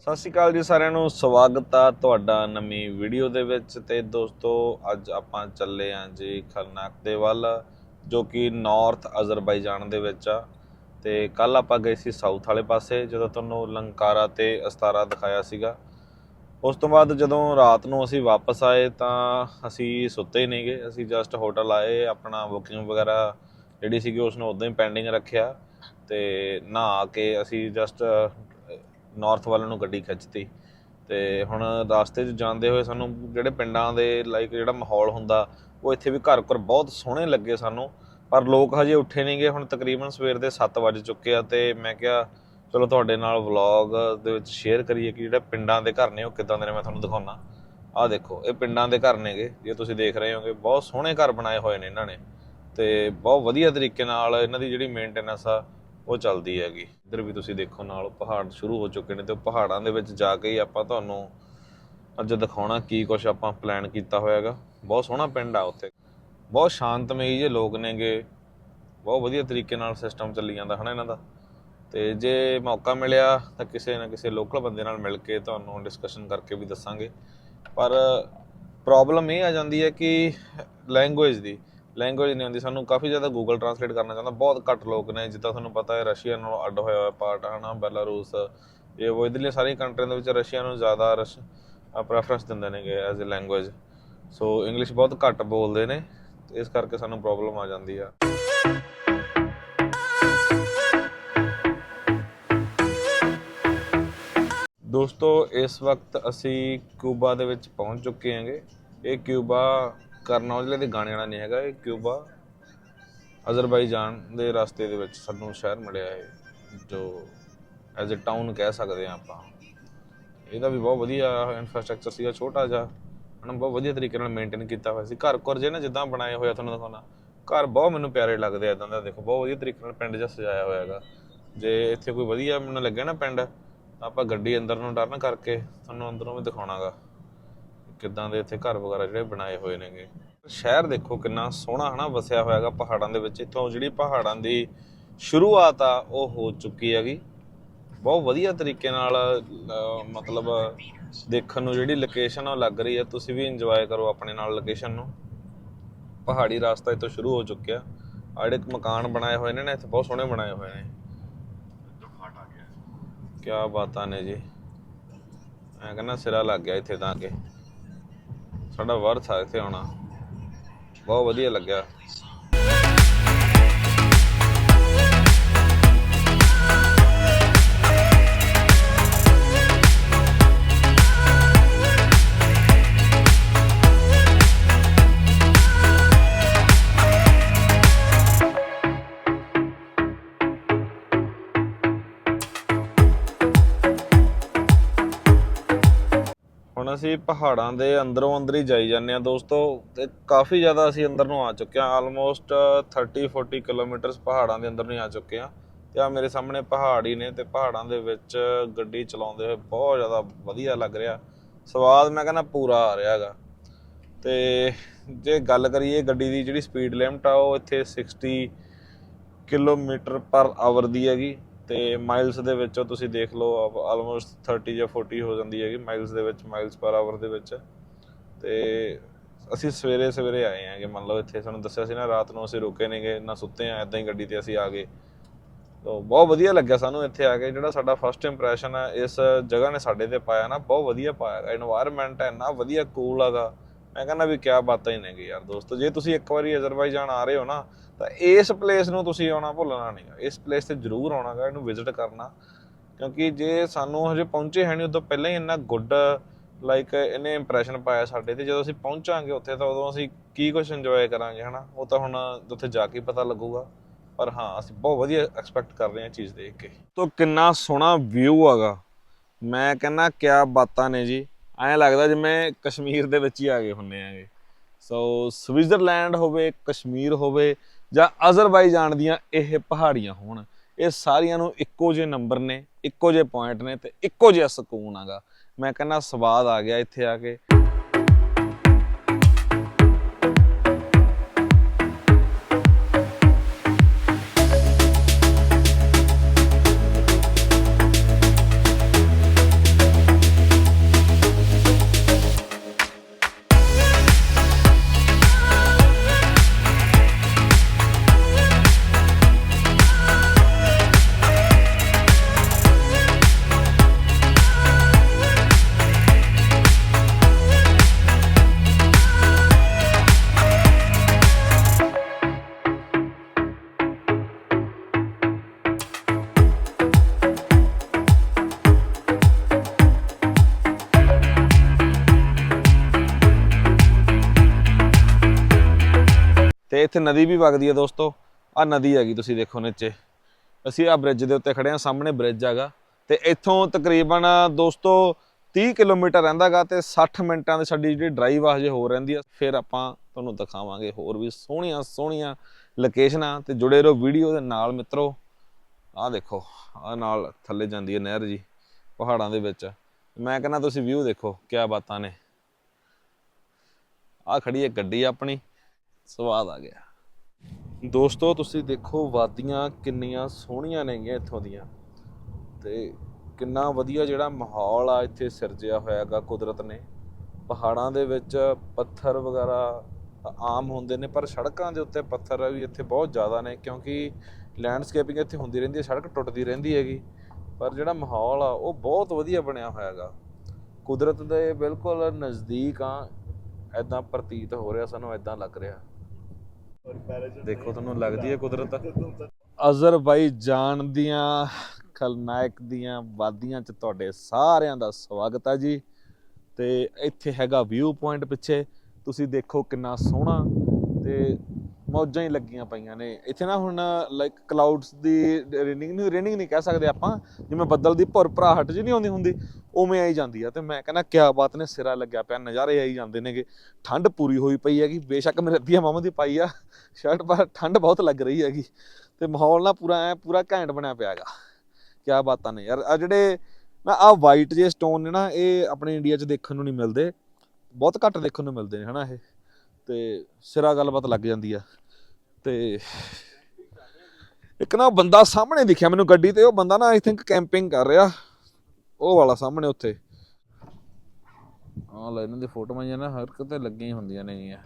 ਸਤਿ ਸ਼੍ਰੀ ਅਕਾਲ ਜੀ ਸਾਰਿਆਂ ਨੂੰ, ਸਵਾਗਤ ਆ ਤੁਹਾਡਾ ਨਵੀਂ ਵੀਡੀਓ ਦੇ ਵਿੱਚ। ਤੇ ਦੋਸਤੋ, ਅੱਜ ਆਪਾਂ ਚੱਲੇ ਆਂ ਜੀ ਖਰਨਾਕ ਦੇ ਵੱਲ, ਜੋ ਕਿ ਨਾਰਥ ਅਜ਼ਰਬਾਈਜਾਨ ਦੇ ਵਿੱਚ ਆ। ਤੇ ਕੱਲ ਆਪਾਂ ਗਏ ਸੀ ਸਾਊਥ ਵਾਲੇ ਪਾਸੇ, ਜਦੋਂ ਤੁਹਾਨੂੰ ਲੰਕਾਰਾ ਤੇ ਅਸਤਾਰਾ ਦਿਖਾਇਆ ਸੀਗਾ। ਉਸ ਤੋਂ ਬਾਅਦ ਜਦੋਂ ਰਾਤ ਨੂੰ ਅਸੀਂ ਵਾਪਸ ਆਏ ਤਾਂ ਅਸੀਂ ਸੁੱਤੇ ਹੀ ਨਹੀਂਗੇ। ਅਸੀਂ ਜਸਟ ਹੋਟਲ ਆਏ, ਆਪਣਾ ਬੁਕਿੰਗ ਵਗੈਰਾ ਜਿਹੜੀ ਸੀਗੀ ਉਸ ਨੂੰ ਉਦਾਂ ਹੀ ਪੈਂਡਿੰਗ ਰੱਖਿਆ। ਤੇ ਨਹਾ ਕੇ ਅਸੀਂ ਜਸਟ ਨਾਰਥ ਵੱਲ ਨੂੰ ਗੱਡੀ ਖਿੱਚਤੀ। ਤੇ ਹੁਣ ਰਸਤੇ 'ਚ ਜਾਂਦੇ ਹੋਏ ਸਾਨੂੰ ਜਿਹੜੇ ਪਿੰਡਾਂ ਦੇ ਲਾਈਕ ਜਿਹੜਾ ਮਾਹੌਲ ਹੁੰਦਾ, ਉਹ ਇੱਥੇ ਵੀ ਘਰ ਘਰ ਬਹੁਤ ਸੋਹਣੇ ਲੱਗੇ ਸਾਨੂੰ। ਪਰ ਲੋਕ ਹਜੇ ਉੱਠੇ ਨਹੀਂਗੇ ਹੁਣ ਤਕਰੀਬਨ ਸਵੇਰ ਦੇ 7 ਵਜ ਚੁੱਕੇ ਆ ਤੇ ਮੈਂ ਕਿਹਾ, ਚਲੋ ਤੁਹਾਡੇ ਨਾਲ ਵਲੌਗ ਦੇ ਵਿੱਚ ਸ਼ੇਅਰ ਕਰੀਏ ਕਿ ਜਿਹੜੇ ਪਿੰਡਾਂ ਦੇ ਘਰ ਨੇ, ਉਹ ਕਿੱਦਾਂ ਦੇ ਨੇ, ਮੈਂ ਤੁਹਾਨੂੰ ਦਿਖਾਉਣਾ ਆਹ ਦੇਖੋ, ਇਹ ਪਿੰਡਾਂ ਦੇ ਘਰ ਨੇਗੇ, ਜੇ ਤੁਸੀਂ ਦੇਖ ਰਹੇ ਹੋਗੇ, ਬਹੁਤ ਸੋਹਣੇ ਘਰ ਬਣਾਏ ਹੋਏ ਨੇ ਇਹਨਾਂ ਨੇ। ਤੇ ਬਹੁਤ ਵਧੀਆ ਤਰੀਕੇ ਨਾਲ ਇਹਨਾਂ ਦੀ ਜਿਹੜੀ ਮੇਨਟੇਨੈਂਸ ਆ ਉਹ ਚੱਲਦੀ ਹੈਗੀ। ਇੱਧਰ ਵੀ ਤੁਸੀਂ ਦੇਖੋ ਨਾਲ ਪਹਾੜ ਸ਼ੁਰੂ ਹੋ ਚੁੱਕੇ ਨੇ ਤੇ ਉਹ ਪਹਾੜਾਂ ਦੇ ਵਿੱਚ ਜਾ ਕੇ ਹੀ ਆਪਾਂ ਤੁਹਾਨੂੰ ਅੱਜ ਦਿਖਾਉਣਾ ਕੀ ਕੁਝ ਆਪਾਂ ਪਲਾਨ ਕੀਤਾ ਹੋਇਆ ਹੋਇਆਗਾ ਬਹੁਤ ਸੋਹਣਾ ਪਿੰਡ ਆ ਉੱਥੇ। ਬਹੁਤ ਸ਼ਾਂਤਮਈ ਜਿਹੇ ਲੋਕ ਨੇਗੇ। ਬਹੁਤ ਵਧੀਆ ਤਰੀਕੇ ਨਾਲ ਸਿਸਟਮ ਚੱਲੀ ਜਾਂਦਾ ਹਨਾ ਇਹਨਾਂ ਦਾ। ਤੇ ਜੇ ਮੌਕਾ ਮਿਲਿਆ ਤਾਂ ਕਿਸੇ ਨਾ ਕਿਸੇ ਲੋਕਲ ਬੰਦੇ ਨਾਲ ਮਿਲ ਕੇ ਤੁਹਾਨੂੰ ਡਿਸਕਸ਼ਨ ਕਰਕੇ ਵੀ ਦੱਸਾਂਗੇ। ਪਰ ਪ੍ਰੋਬਲਮ ਇਹ ਆ ਜਾਂਦੀ ਹੈ ਕਿ ਲੈਂਗੁਏਜ ਦੀ ਲੈਂਗੁਏਜ ਨਹੀਂ ਆਉਂਦੀ ਸਾਨੂੰ ਕਾਫੀ ਜ਼ਿਆਦਾ ਗੂਗਲ ਟਰਾਂਸਲੇਟ ਕਰਨਾ ਚਾਹੁੰਦਾ, ਬਹੁਤ ਘੱਟ ਲੋਕ ਨੇ, ਜਿੱਦਾਂ ਤੁਹਾਨੂੰ ਪਤਾ ਹੈ ਰਸ਼ੀਆ ਨਾਲੋਂ ਅੱਡ ਹੋਇਆ ਹੋਇਆ ਪਾਰਟ ਹਨਾ ਬੈਲਾਰੂਸ ਇਹ ਉਹ ਇਧਰਲੇ ਸਾਰੀਆਂ ਕੰਟਰੀਆਂ ਦੇ ਵਿੱਚ ਰਸ਼ੀਆ ਨੂੰ ਜ਼ਿਆਦਾ ਰਸ਼ ਪ੍ਰੈਫਰੈਂਸ ਦਿੰਦੇ ਨੇਗੇ as a language so English ਬਹੁਤ ਘੱਟ ਬੋਲਦੇ ਨੇ, ਇਸ ਕਰਕੇ ਸਾਨੂੰ ਪ੍ਰੋਬਲਮ ਆ ਜਾਂਦੀ ਆ। ਦੋਸਤੋ, ਇਸ ਵਕਤ ਅਸੀਂ ਕਿਊਬਾ ਦੇ ਵਿੱਚ ਪਹੁੰਚ ਚੁੱਕੇ ਹਾਂਗੇ। ਇਹ ਕਿਊਬਾ ਕਰਨ ਕਰਨੌਜਲੇ ਦੇ ਗਾਣੇ ਵਾਲਾ ਨਹੀਂ ਹੈਗਾ ਇਹ ਕਿਊਬਾ। ਅਜ਼ਰਬਾਈਜਾਨ ਦੇ ਰਸਤੇ ਦੇ ਵਿੱਚ ਸਾਨੂੰ ਸ਼ਹਿਰ ਮਿਲਿਆ ਹੈ ਜੋ ਐਜ਼ ਅ ਟਾਊਨ ਕਹਿ ਸਕਦੇ ਹਾਂ ਆਪਾਂ। ਇਹਦਾ ਵੀ ਬਹੁਤ ਵਧੀਆ ਇਨਫਰਾਸਟ੍ਰਕਚਰ ਸੀਗਾ, ਛੋਟਾ ਜਿਹਾ। ਹਨਾ ਬਹੁਤ ਵਧੀਆ ਤਰੀਕੇ ਨਾਲ ਮੇਨਟੇਨ ਕੀਤਾ ਹੋਇਆ ਸੀ। ਘਰ ਘਰ ਜੇ ਨਾ ਜਿੱਦਾਂ ਬਣਾਏ ਹੋਇਆ ਤੁਹਾਨੂੰ ਦਿਖਾਉਣਾ। ਘਰ ਬਹੁਤ ਮੈਨੂੰ ਪਿਆਰੇ ਲੱਗਦੇ ਆ ਇਦਾਂ ਦਾ ਦੇਖੋ, ਬਹੁਤ ਵਧੀਆ ਤਰੀਕੇ ਨਾਲ ਪਿੰਡ ਜਿਹਾ ਸਜਾਇਆ ਹੋਇਆ ਹੈਗਾ। ਜੇ ਇੱਥੇ ਕੋਈ ਵਧੀਆ ਮੈਨੂੰ ਲੱਗਿਆ ਨਾ ਪਿੰਡ, ਤਾਂ ਆਪਾਂ ਗੱਡੀ ਅੰਦਰ ਨੂੰ ਟਰਨ ਕਰਕੇ ਤੁਹਾਨੂੰ ਅੰਦਰੋਂ ਵੀ ਦਿਖਾਉਣਾਗਾ। ਕਿੱਦਾਂ ਦੇ ਇੱਥੇ ਘਰ ਵਗੈਰਾ ਜਿਹੜੇ ਬਣਾਏ ਹੋਏ ਨੇਗੇ। ਸ਼ਹਿਰ ਦੇਖੋ ਕਿੰਨਾ ਸੋਹਣਾ ਹਨਾ, ਵਸਿਆ ਹੋਇਆਗਾ ਪਹਾੜਾਂ ਦੇ ਵਿੱਚ। ਇੱਥੋਂ ਜਿਹੜੀ ਪਹਾੜਾਂ ਦੀ ਸ਼ੁਰੂਆਤ ਆ, ਉਹ ਹੋ ਚੁੱਕੀ ਹੈਗੀ। ਬਹੁਤ ਵਧੀਆ ਤਰੀਕੇ ਨਾਲ ਮਤਲਬ ਦੇਖਣ ਨੂੰ ਜਿਹੜੀ ਲੋਕੇਸ਼ਨ ਉਹ ਲੱਗ ਰਹੀ ਹੈ ਤੁਸੀਂ ਵੀ ਇੰਜੋਏ ਕਰੋ ਆਪਣੇ ਨਾਲ ਲੋਕੇਸ਼ਨ ਨੂੰ। ਪਹਾੜੀ ਰਸਤਾ ਇੱਥੋਂ ਸ਼ੁਰੂ ਹੋ ਚੁੱਕਿਆ। ਆ ਜਿਹੜੇ ਮਕਾਨ ਬਣਾਏ ਹੋਏ ਨੇ ਨਾ, ਇੱਥੇ ਬਹੁਤ ਸੋਹਣੇ ਬਣਾਏ ਹੋਏ ਨੇ। ਕੀ ਬਾਤਾਂ ਨੇ ਜੀ। ਮੈਂ ਕਹਿੰਦਾ ਸਿਰਾ ਲੱਗ ਗਿਆ ਇੱਥੇ ਤਾਂ ਕਿ। ਸਾਡਾ ਵਰਥ ਆ ਇੱਥੇ ਆਉਣਾ। ਬਹੁਤ ਵਧੀਆ ਲੱਗਿਆ। ਹੁਣ ਅਸੀਂ ਪਹਾੜਾਂ ਦੇ ਅੰਦਰੋਂ ਅੰਦਰ ਹੀ ਜਾਈ ਜਾਂਦੇ ਆ ਦੋਸਤੋ ਤੇ ਕਾਫੀ ਜ਼ਿਆਦਾ ਅਸੀਂ ਅੰਦਰ ਨੂੰ ਆ ਚੁੱਕੇ ਆ ਆਲਮੋਸਟ 30 40 ਕਿਲੋਮੀਟਰਸ ਪਹਾੜਾਂ ਦੇ ਅੰਦਰ ਨੂੰ ਆ ਚੁੱਕੇ ਆ ਤੇ ਆ ਮੇਰੇ ਸਾਹਮਣੇ ਪਹਾੜ ਹੀ ਨੇ ਤੇ ਪਹਾੜਾਂ ਦੇ ਵਿੱਚ ਗੱਡੀ ਚਲਾਉਂਦੇ ਹੋਏ ਬਹੁਤ ਜ਼ਿਆਦਾ ਵਧੀਆ ਲੱਗ ਰਿਹਾ। ਸਵਾਦ ਮੈਂ ਕਹਿੰਦਾ ਪੂਰਾ ਆ ਰਿਹਾ ਹੈਗਾ। ਤੇ ਜੇ ਗੱਲ ਕਰੀਏ ਗੱਡੀ ਦੀ ਜਿਹੜੀ ਸਪੀਡ ਲਿਮਟ ਆ, ਉਹ ਇੱਥੇ 60 ਕਿਲੋਮੀਟਰ ਪਰ ਆਵਰ ਦੀ ਹੈਗੀ। ਤੇ ਮਾਈਲਸ ਦੇ ਵਿੱਚੋਂ ਤੁਸੀਂ ਦੇਖ ਲਓ ਆਲਮੋਸਟ 30 ਜਾਂ 40 ਹੋ ਜਾਂਦੀ ਹੈਗੀ ਮਾਈਲਸ ਦੇ ਵਿੱਚ ਮਾਈਲਸ ਪਰ ਆਵਰ ਦੇ ਵਿੱਚ। ਤੇ ਅਸੀਂ ਸਵੇਰੇ ਸਵੇਰੇ ਆਏ ਹਾਂ ਮੰਨ ਲਓ ਇੱਥੇ ਸਾਨੂੰ ਦੱਸਿਆ ਸੀ ਨਾ, ਰਾਤ ਨੂੰ ਅਸੀਂ ਰੁਕੇ ਨੇਗੇ ਨਾ ਸੁੱਤੇ ਆ ਐਦਾਂ ਹੀ ਗੱਡੀ ਤੇ ਅਸੀਂ ਆ ਗਏ। ਤੋ ਬਹੁਤ ਵਧੀਆ ਲੱਗਿਆ ਸਾਨੂੰ ਇੱਥੇ ਆ ਕੇ, ਜਿਹੜਾ ਸਾਡਾ ਫਰਸਟ ਇੰਪ੍ਰੈਸ਼ਨ ਹੈ ਇਸ ਜਗ੍ਹਾ ਨੇ ਸਾਡੇ ਤੇ ਪਾਇਆ ਨਾ, ਬਹੁਤ ਵਧੀਆ ਪਾਇਆ ਇਨਵਾਇਰਨਮੈਂਟ ਹੈ ਨਾ ਵਧੀਆ ਕੂਲ ਹੈਗਾ ਮੈਂ ਕਹਿੰਦਾ ਵੀ ਕਿਆ ਬਾਤਾਂ ਹੀ ਨੇਗੇ ਯਾਰ ਦੋਸਤੋ, ਜੇ ਤੁਸੀਂ ਇੱਕ ਵਾਰੀ ਅਜ਼ਰਬਾਈਜਾਨ ਆ ਰਹੇ ਹੋ ਨਾ, ਤਾਂ ਇਸ ਪਲੇਸ ਨੂੰ ਤੁਸੀਂ ਆਉਣਾ ਭੁੱਲਣਾ ਨਹੀਂ ਇਸ ਪਲੇਸ ਤੇ ਜ਼ਰੂਰ ਆਉਣਾਗਾ ਇਹਨੂੰ ਵਿਜ਼ਿਟ ਕਰਨਾ। ਕਿਉਂਕਿ ਜੇ ਸਾਨੂੰ ਹਜੇ ਪਹੁੰਚੇ ਹੈ ਨਹੀਂ ਉਦੋਂ ਪਹਿਲਾਂ ਹੀ ਇੰਨਾ ਗੁੱਡ ਲਾਈਕ ਇਹਨੇ ਇੰਪ੍ਰੈਸ਼ਨ ਪਾਇਆ ਸਾਡੇ ਤੇ। ਜਦੋਂ ਅਸੀਂ ਪਹੁੰਚਾਂਗੇ ਉੱਥੇ, ਤਾਂ ਉਦੋਂ ਅਸੀਂ ਕੀ ਕੁਝ ਇੰਜੋਏ ਕਰਾਂਗੇ, ਹਨਾ? ਉਹ ਤਾਂ ਹੁਣ ਉੱਥੇ ਜਾ ਕੇ ਪਤਾ ਲੱਗੂਗਾ। ਪਰ ਹਾਂ, ਅਸੀਂ ਬਹੁਤ ਵਧੀਆ ਐਕਸਪੈਕਟ ਕਰ ਰਹੇ ਹਾਂ ਚੀਜ਼ ਦੇਖ ਕੇ। ਤੋਂ ਕਿੰਨਾ ਸੋਹਣਾ ਵਿਊ ਹੈਗਾ ਮੈਂ ਕਹਿੰਦਾ ਕਿਆ ਬਾਤਾਂ ਨੇ ਜੀ। ਐਂ ਲੱਗਦਾ ਜਿਵੇਂ ਕਸ਼ਮੀਰ ਦੇ ਵਿੱਚ ਹੀ ਆ ਗਏ ਹੁੰਨੇ ਆਂਗੇ। ਸੋ ਸਵਿਟਜ਼ਰਲੈਂਡ ਹੋਵੇ, ਕਸ਼ਮੀਰ ਹੋਵੇ ਜਾਂ ਅਜ਼ਰਬਾਈਜਾਨ ਦੀਆਂ ਇਹ ਪਹਾੜੀਆਂ ਹੋਣ, ਇਹ ਸਾਰੀਆਂ ਨੂੰ ਇੱਕੋ ਜਿਹੇ ਨੰਬਰ ਨੇ, ਇੱਕੋ ਜਿਹੇ ਪੁਆਇੰਟ ਨੇ ਤੇ ਇੱਕੋ ਜਿਹਾ ਸਕੂਨ ਆਗਾ ਮੈਂ ਕਹਿੰਦਾ ਸਵਾਦ ਆ ਗਿਆ ਇੱਥੇ ਆ ਕੇ। ਇੱਥੇ ਨਦੀ ਵੀ ਵਗਦੀ ਹੈ ਦੋਸਤੋ। ਆ ਨਦੀ ਹੈਗੀ ਤੁਸੀਂ ਦੇਖੋ ਨੀਚੇ। ਅਸੀਂ ਆ ਬ੍ਰਿਜ ਦੇ ਉੱਤੇ ਖੜੇ ਆ, ਸਾਹਮਣੇ ਬ੍ਰਿਜ ਹੈਗਾ। ਤੇ ਇੱਥੋਂ ਤਕਰੀਬਨ ਦੋਸਤੋ 30 ਕਿਲੋਮੀਟਰ ਰਹਿੰਦਾਗਾ ਤੇ 60 ਮਿੰਟਾਂ ਦੀ ਸਾਡੀ ਜਿਹੜੀ ਡਰਾਈਵ ਆ, ਹਜੇ ਹੋਰ ਰਹਿੰਦੀ ਆ। ਫਿਰ ਆਪਾਂ ਤੁਹਾਨੂੰ ਦਿਖਾਵਾਂਗੇ ਹੋਰ ਵੀ ਸੋਹਣੀਆਂ ਸੋਹਣੀਆਂ ਲੋਕੇਸ਼ਨਾਂ ਤੇ ਜੁੜੇ ਰਹੋ ਵੀਡੀਓ ਦੇ ਨਾਲ ਮਿੱਤਰੋ। ਆਹ ਦੇਖੋ, ਆਹ ਨਾਲ ਥੱਲੇ ਜਾਂਦੀ ਹੈ ਨਹਿਰ ਜੀ, ਪਹਾੜਾਂ ਦੇ ਵਿੱਚ। ਮੈਂ ਕਹਿੰਦਾ ਤੁਸੀਂ ਵਿਊ ਦੇਖੋ, ਕਿਆ ਬਾਤਾਂ ਨੇ। ਆਹ ਖੜੀ ਹੈ ਗੱਡੀ ਆਪਣੀ। ਸਵਾਦ ਆ ਗਿਆ। ਦੋਸਤੋ, ਤੁਸੀਂ ਦੇਖੋ ਵਾਦੀਆਂ ਕਿੰਨੀਆਂ ਸੋਹਣੀਆਂ ਨੇਗੀਆਂ ਇੱਥੋਂ ਦੀਆਂ ਤੇ ਕਿੰਨਾ ਵਧੀਆ ਜਿਹੜਾ ਮਾਹੌਲ ਆ ਇੱਥੇ ਸਿਰਜਿਆ ਹੋਇਆ ਹੈਗਾ ਕੁਦਰਤ ਨੇ। ਪਹਾੜਾਂ ਦੇ ਵਿੱਚ ਪੱਥਰ ਵਗੈਰਾ ਆਮ ਹੁੰਦੇ ਨੇ, ਪਰ ਸੜਕਾਂ ਦੇ ਉੱਤੇ ਪੱਥਰ ਵੀ ਇੱਥੇ ਬਹੁਤ ਜ਼ਿਆਦਾ ਨੇ ਕਿਉਂਕਿ ਲੈਂਡਸਕੇਪਿੰਗ ਇੱਥੇ ਹੁੰਦੀ ਰਹਿੰਦੀ ਹੈ, ਸੜਕ ਟੁੱਟਦੀ ਰਹਿੰਦੀ ਹੈਗੀ। ਪਰ ਜਿਹੜਾ ਮਾਹੌਲ ਆ, ਉਹ ਬਹੁਤ ਵਧੀਆ ਬਣਿਆ ਹੋਇਆ ਹੈਗਾ ਕੁਦਰਤ ਦੇ ਬਿਲਕੁਲ ਨਜ਼ਦੀਕ ਆ ਐਦਾਂ ਪ੍ਰਤੀਤ ਹੋ ਰਿਹਾ, ਸਾਨੂੰ ਐਦਾਂ ਲੱਗ ਰਿਹਾ। ਦੇਖੋ ਤੁਹਾਨੂੰ ਲੱਗਦੀ ਹੈ ਕੁਦਰਤ? ਅਜ਼ਰਬਾਈਜਾਨ ਦੀਆਂ, ਖਲਨਾਇਕ ਦੀਆਂ ਵਾਦੀਆਂ 'ਚ ਤੁਹਾਡੇ ਸਾਰਿਆਂ ਦਾ ਸਵਾਗਤ ਹੈ ਜੀ। ਤੇ ਇੱਥੇ ਹੈਗਾ ਵਿਊ ਪੁਆਇੰਟ ਪਿੱਛੇ। ਤੁਸੀਂ ਦੇਖੋ ਕਿੰਨਾ ਸੋਹਣਾ ਤੇ ਮੌਜਾਂ ਹੀ ਲੱਗੀਆਂ ਪਈਆਂ ਨੇ। ਇੱਥੇ ਨਾ ਹੁਣ ਲਾਈਕ ਕਲਾਉਡਸ ਦੀ ਰੇਨਿੰਗ ਨਹੀਂ ਰੇਨਿੰਗ ਨਹੀਂ ਕਹਿ ਸਕਦੇ ਆਪਾਂ। ਜਿਵੇਂ ਬੱਦਲ ਦੀ ਭੁਰ ਭਰਾਹਟ ਜੀ ਨਹੀਂ ਆਉਂਦੀ ਹੁੰਦੀ, ਉਵੇਂ ਆਈ ਜਾਂਦੀ ਆ। ਤੇ ਮੈਂ ਕਹਿੰਦਾ, ਕਿਆ ਬਾਤ ਨੇ, ਸਿਰਾ ਲੱਗਿਆ ਪਿਆ, ਨਜ਼ਾਰੇ ਆਈ ਜਾਂਦੇ ਨੇਗੇ। ਠੰਡ ਪੂਰੀ ਹੋਈ ਪਈ ਹੈਗੀ, ਬੇਸ਼ੱਕ ਮੇਰੇ ਅੱਧੀਆਂ ਮਾਮਾ ਦੀ ਪਾਈ ਆ ਸ਼ਰਟ ਪਰ ਠੰਡ ਬਹੁਤ ਲੱਗ ਰਹੀ ਹੈਗੀ। ਤੇ ਮਾਹੌਲ ਨਾ ਪੂਰਾ ਐ, ਪੂਰਾ ਘੈਂਟ ਬਣਿਆ ਪਿਆ ਹੈਗਾ। ਕਿਆ ਬਾਤਾਂ ਨੇ ਯਾਰ, ਆ ਜਿਹੜੇ ਨਾ, ਆ ਵਾਈਟ ਜੇ ਸਟੋਨ ਨੇ ਨਾ, ਇਹ ਆਪਣੇ ਇੰਡੀਆ 'ਚ ਦੇਖਣ ਨੂੰ ਨਹੀਂ ਮਿਲਦੇ। ਬਹੁਤ ਘੱਟ ਦੇਖਣ ਨੂੰ ਮਿਲਦੇ ਨੇ, ਹਨਾ ਇਹ? ਤੇ ਸਿਰਾ ਗੱਲਬਾਤ ਲੱਗ ਜਾਂਦੀ ਆ। ਤੇ ਇੱਕ ਨਾ ਬੰਦਾ ਸਾਹਮਣੇ ਦਿਖਿਆ ਮੈਨੂੰ ਗੱਡੀ ਤੇ, ਉਹ ਬੰਦਾ ਨਾ ਆਈ ਥਿੰਕ ਕੈਂਪਿੰਗ ਕਰ ਰਿਹਾ। ਉਹ ਵਾਲਾ ਸਾਹਮਣੇ ਉੱਥੇ। ਆਹ ਲੈ, ਇਹਨਾਂ ਦੀ ਫੋਟੋਆਂ ਜਿਹਾ ਨਾ ਹਰ ਲੱਗੀਆਂ ਹੁੰਦੀਆਂ ਨੇ।